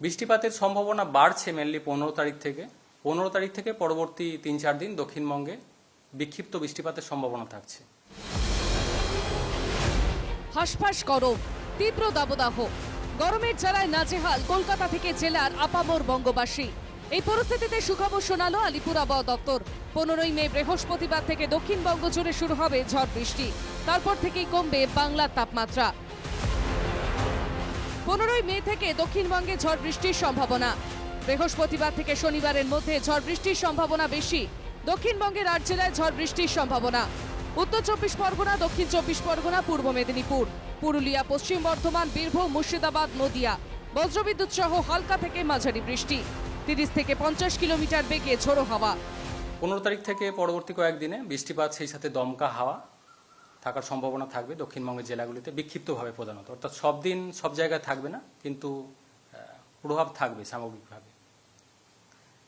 বৃষ্টিপাতের সম্ভাবনা বাড়ছে মেনলি পনেরো তারিখ থেকে। পনেরো তারিখ থেকে পরবর্তী তিন চার দিন দক্ষিণবঙ্গে বিক্ষিপ্ত বৃষ্টিপাতের সম্ভাবনা থাকছে। হাসফাস গরম, তীব্র দাবদাহ। গরমের জ্বালায় নাজেহাল কলকাতা থেকে জেলার আপামর বঙ্গবাসী। এই পরিস্থিতিতে সুখবর শোনালো আলিপুর আবহাওয়া দপ্তর। পনেরোই মে বৃহস্পতিবার থেকে দক্ষিণবঙ্গ জুড়ে শুরু হবে ঝড় বৃষ্টি। তারপর থেকেই কমবে বাংলার তাপমাত্রা। পনেরোই মে থেকে দক্ষিণবঙ্গে ঝড় বৃষ্টির সম্ভাবনা। বৃহস্পতিবার থেকে শনিবারের মধ্যে ঝড় বৃষ্টির সম্ভাবনা বেশি। দক্ষিণবঙ্গের আট জেলায় ঝড় বৃষ্টির সম্ভাবনা। উত্তর চব্বিশ পরগনা, দক্ষিণ চব্বিশ পরগনা, পূর্ব মেদিনীপুর। পুরুলিয়া, পশ্চিম বর্ধমান, বীরভূম, মুর্শিদাবাদ, নদিয়া। বজ্রবিদ্যুৎ সহ হালকা থেকে মাঝারি বৃষ্টি। তিরিশ থেকে পঞ্চাশ কিলোমিটার বেগে ঝোড়ো হাওয়া। পনেরো তারিখ থেকে পরবর্তী কয়েকদিনে বৃষ্টিপাত, সেই সাথে দমকা হাওয়া। থাকার সম্ভাবনা থাকবে দক্ষিণবঙ্গের জেলাগুলিতে বিক্ষিপ্তভাবে প্রধানত। অর্থাৎ সব দিন, সব জায়গায় থাকবে না, কিন্তু প্রভাব থাকবে সামগ্রিকভাবে।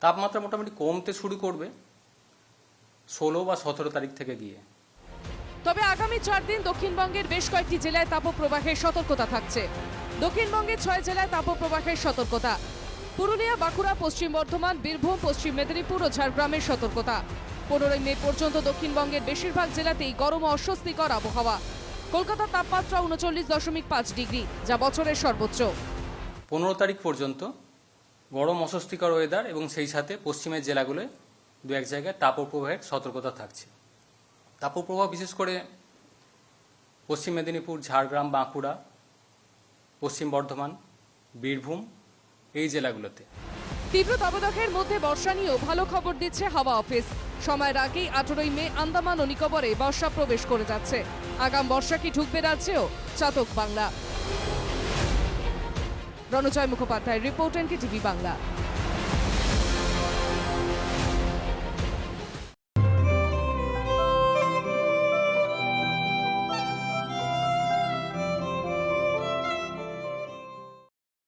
তাপমাত্রা মোটামুটি কমতে শুরু করবে ষোলো বা সতেরো তারিখ থেকে গিয়ে। তবে আগামী চার দিন দক্ষিণবঙ্গের বেশ কয়েকটি জেলায় তাপপ্রবাহের সতর্কতা থাকছে। দক্ষিণবঙ্গের ছয় জেলায় তাপপ্রবাহের সতর্কতা। পুরুলিয়া, বাঁকুড়া, পশ্চিম বর্ধমান, বীরভূম, পশ্চিম মেদিনীপুর ও ঝাড়গ্রামের সতর্কতা। পনেরোই মে পর্যন্ত দক্ষিণবঙ্গের বেশিরভাগ জেলাতেই গরম অস্বস্তিকর আবহাওয়া। কলকাতার তাপমাত্রা উনচল্লিশ দশমিক পাঁচ ডিগ্রি, যা বছরের সর্বোচ্চ। পনেরো তারিখ পর্যন্ত গরম অস্বস্তিকর ওয়েদার এবং সেই সাথে পশ্চিমের জেলাগুলোয় দু এক জায়গায় তাপপ্রবাহের সতর্কতা থাকছে। তাপপ্রবাহ বিশেষ করে পশ্চিম মেদিনীপুর, ঝাড়গ্রাম, বাঁকুড়া, পশ্চিম বর্ধমান, বীরভূম এই জেলাগুলোতে। তীব্র দাবদাহের মধ্যে বর্ষা নিয়েও ভালো খবর দিচ্ছে হাওয়া অফিস। সময়ের আগেই আঠেরোই মে আন্দামান ও নিকোবরে বর্ষা প্রবেশ করে যাচ্ছে। আগাম বর্ষা কি ঢুকবে রাজ্যেও? চাতক Bangla. Ranjay Mukhopadhyay report NK TV Bangla.